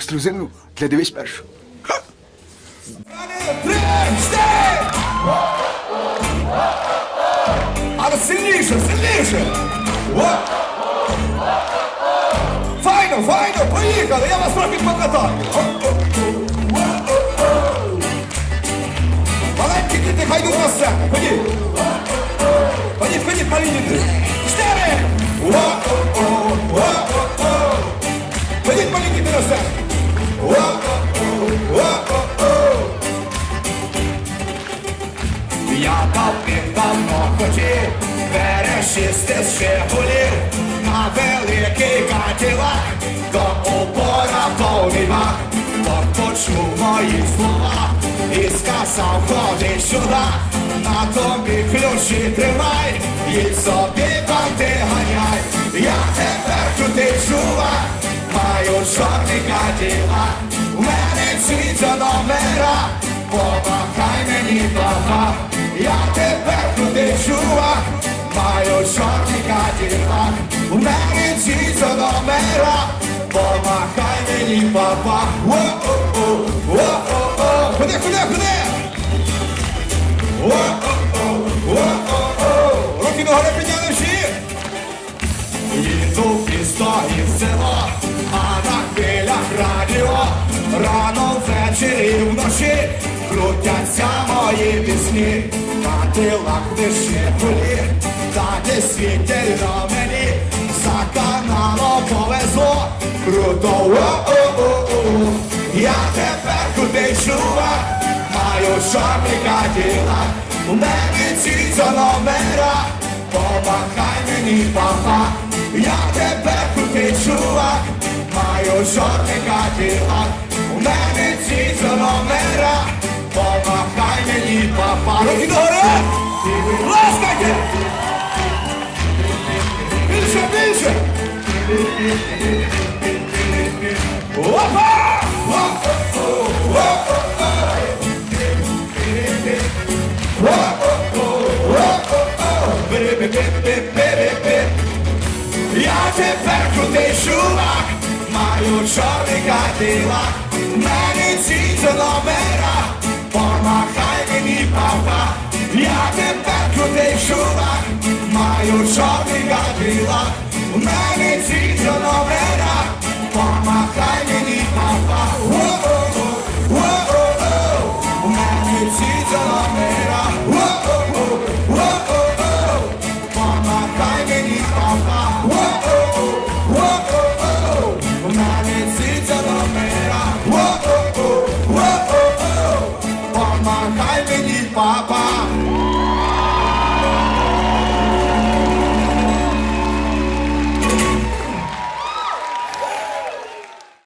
Ексклюзивну для дивись першу. Але сильніше, сильніше! О! Файно, файно, поїхали, я вас трохи покатаю. Маленькі діти, хай на сцену, ходіть. Ходіть, ходіть, малі діти. Ходіть, малі на сцену. Я давним давно хотів перешисти з Жигулів на великий каділак до упора повний мах. Бо почув мої слова і сказав, ходи сюди, на тобі ключі тримай, їдь каділак, у мене ці за номера, помахай мені папа. Я тепер крутий чувак, маю чорний каділак, у мене ці за номера, помахай мені папа. О-о-о, о-о-о, ходи, ходи, ходи! О-о-о, підняли всі! Їду в місто і рано ввечері і вночі крутяться мої пісні, на тилах вишикулі, та де світять на мені, за каналом повезло, круто, о-о-о-о, я тепер крутий чувак, маю чорний каділак, у мене ці номера, помахай мені папа, я тепер крутий чувак, маю каділак, у мене ці номера, помахай мені папа. Руки догори! Ласкайте! Більше, більше! Опа! Я тепер крутий чувак, маю чорний кадилак, мене ці номера, помахай мені папа. Я тепер крутий чувак, маю чорний кадилак, мене ці номера, помахай мені папа. У мене ці номера, номера,